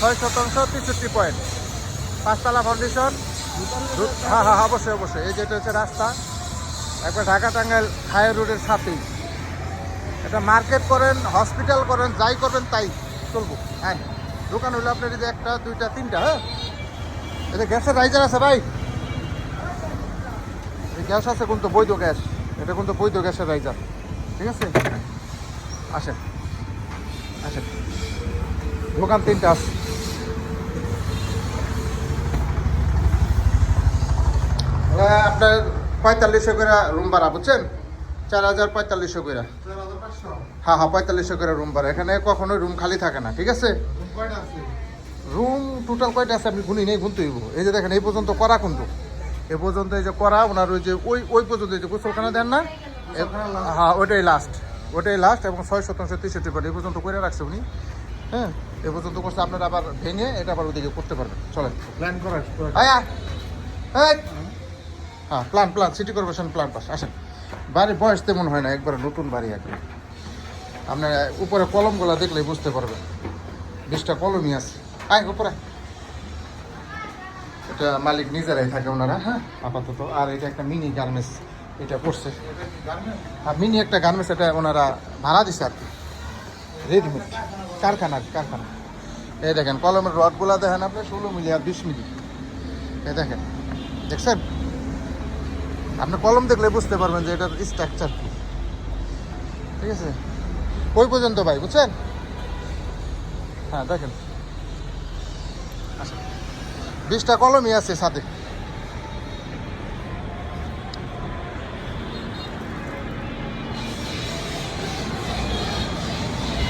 ছয় শতাংশ তেষট্টি পয়েন্ট। পাঁচতলা ফাউন্ডেশন দু- হ্যাঁ হ্যাঁ অবশ্যই অবশ্যই। এই যেটা হচ্ছে রাস্তা, একবার ঢাকা টাঙ্গাইল হাই রোডের সাথেই। এটা মার্কেট করেন হসপিটাল করেন, যাই করবেন, তাই চলবো। হ্যাঁ দোকান হলো আপনার যে একটা, দুইটা, তিনটা হ্যাঁ? এটা গ্যাসের রাইজার আছে ভাই। গ্যাস আছে কিন্তু বৈধ গ্যাস। এটা কিন্তু বৈধ গ্যাসের রাইজার ঠিক আছে? আসেন আসেন। দোকান তিনটা আছে। আপনার পঁয়তাল্লিশশো করে রুম ভাড়া বুঝছেন? চার হাজার পঁয়তাল্লিশশো করে। হ্যাঁ হ্যাঁ পঁয়তাল্লিশশো করে রুম ভাড়া। এখানে কখনোই রুম খালি থাকে না ঠিক আছে? রুম টোটাল কয়টা আছে? আপনি গুনি নেই গুনতে হইব। এই যে দেখেন এই পর্যন্ত করা কিন্তু এ পর্যন্ত এই যে করা ওনার ওই যে ওই ওই পর্যন্ত এই যে গোসলখানা দেন না? হ্যাঁ ওটাই লাস্ট ওটাই লাস্ট এবং ছয় শতাংশ তেষট্টি পার্ট এই পর্যন্ত করে রাখছে উনি। হ্যাঁ এ পর্যন্ত করছে আপনারা আবার ভেঙে এটা আবার ওদিকে করতে পারবেন। চলেন। প্ল্যান করা। হ্যাঁ plan plan city corporation plan pass. আসেন। বাড়ির বয়স তেমন হয় না, একবারে নতুন বাড়ি কি। আপনার উপরে কলমগুলো দেখলে বুঝতে পারবেন। বিশটা কলমই আছে। আয়, উপরে। এটা মালিক নিজেরাই থাকে ওনারা হ্যাঁ? আপাতত। আর এটা একটা মিনি গার্মেন্টস এটা করছে আর মিনি একটা গার্মেন্টস এটা ওনারা ভাড়া দিছে আর কি। রেডিমেড কারখানা কারখানা। এই দেখেন, কলমের রডগুলা দেখেন আপনি, ষোলো মিলি আর বিশ মিলি। এই দেখেন। দেখছেন? আপনি কলম দেখলে বুঝতে পারবেন যে এটার স্ট্রাকচার কি। ঠিক আছে? ওই পর্যন্ত ভাই, বুঝছেন? হ্যাঁ দেখেন। আচ্ছা। বিশটা কলমই আছে সাথে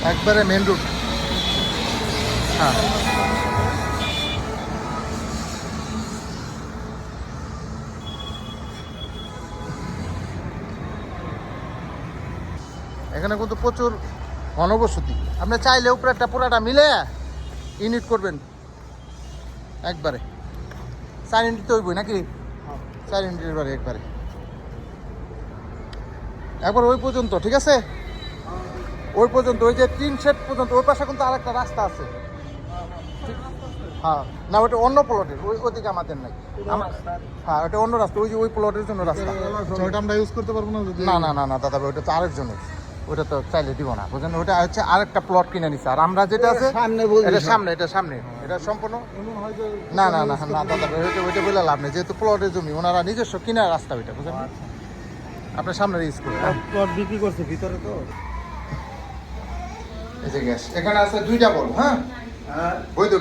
একবারে মেন রুট হ্যাঁ। এখানে কিন্তু প্রচুর ঘনবসতি আপনি চাইলে উপরে একটা পুরাটা মিলে ইউনিট করবেন। একবারে। চার ইউনিট তো হইবই নাকি? চার ইউনিটের বারে একবারে। একবার ওই পর্যন্ত ঠিক আছে? ওই পর্যন্ত ওই যে তিন সেট পর্যন্ত ওই পাশে কিন্তু আরেকটা রাস্তা আছে। হ্যাঁ। না ওটা অন্য প্লটের ওই ওদিকে আমাদের নাই। হ্যাঁ ওটা অন্য রাস্তা ওই যে ওই প্লটের জন্য রাস্তা। ওটা আমরা ইউজ করতে পারব না না না না না দাদা ভাই, ওটা তো আরেকজনের। ওটা তো চাইলে দিব না বুঝলেন? ওটা হচ্ছে আরেকটা প্লট কিনে নিছে। আর আমরা যেটা আছে সামনে এটা সামনে এটা সামনে। এটা সম্পূর্ণ না না না না দাদা ওইটা ওইটা বলে লাভ নেই। যেহেতু প্লটের জমি ওনারা নিজস্ব কিনা রাস্তা ওইটা বুঝলেন? আপনার সামনে করুন প্লট বিক্রি করছে ভিতরে তো। এই যে গ্যাস। এখানে আছে দুইটা বল হ্যাঁ? আর বৈধ